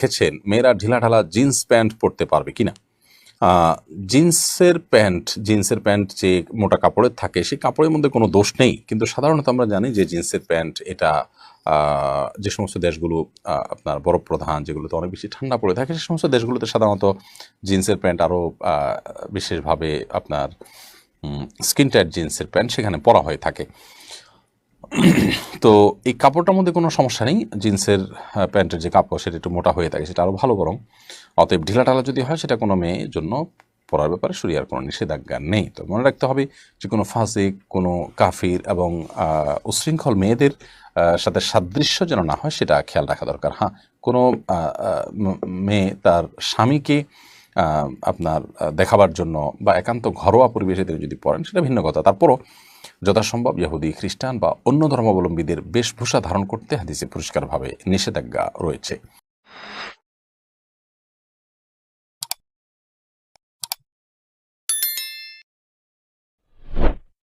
দেখেছেন, মেয়েরা ঢিলাঢালা jeans pant পরতে পারবে কিনা? জিন্সের প্যান্ট জিন্সের প্যান্ট যে মোটা কাপড়ের থাকে, সেই কাপড়ের মধ্যে কোনো দোষ নেই। কিন্তু সাধারণত আমরা জানি যে জিন্সের প্যান্ট এটা যে সমস্ত দেশগুলো আপনার বরফ প্রধান যেগুলোতে অনেক বেশি ঠান্ডা পড়ে থাকে, সে সমস্ত দেশগুলোতে সাধারণত জিন্সের প্যান্ট আরও বিশেষভাবে আপনার স্কিন টাইট জিন্সের প্যান্ট সেখানে পরা হয়ে থাকে। তো এই কাপড়টার মধ্যে কোনো সমস্যা নেই। জিন্সের প্যান্টের যে কাপড় সেটা একটু মোটা হয়ে থাকে সেটা আরও ভালো বরং অতএব ঢিলাঢালা যদি হয় সেটা কোনো মেয়ের জন্য পড়ার ব্যাপারে শরিয়ার কোনো নিষেধাজ্ঞা নেই। তো মনে রাখতে হবে যে কোনো ফাসিক কোনো কাফির এবং আহ, উচ্ছৃঙ্খল মেয়েদের সাথে সাদৃশ্য যেন না হয় সেটা খেয়াল রাখা দরকার। হ্যাঁ কোনো মেয়ে তার স্বামীকে আপনার দেখাবার জন্য বা একান্ত ঘরোয়া পরিবেশে তিনি যদি পড়েন সেটা ভিন্ন কথা। তারপরও যথাসম্ভব ইহুদি খ্রিস্টান বা অন্য ধর্মাবলম্বীদের বেশভূষা ধারণ করতে হাদিসে পরিষ্কারভাবে নিষেধাজ্ঞা রয়েছে।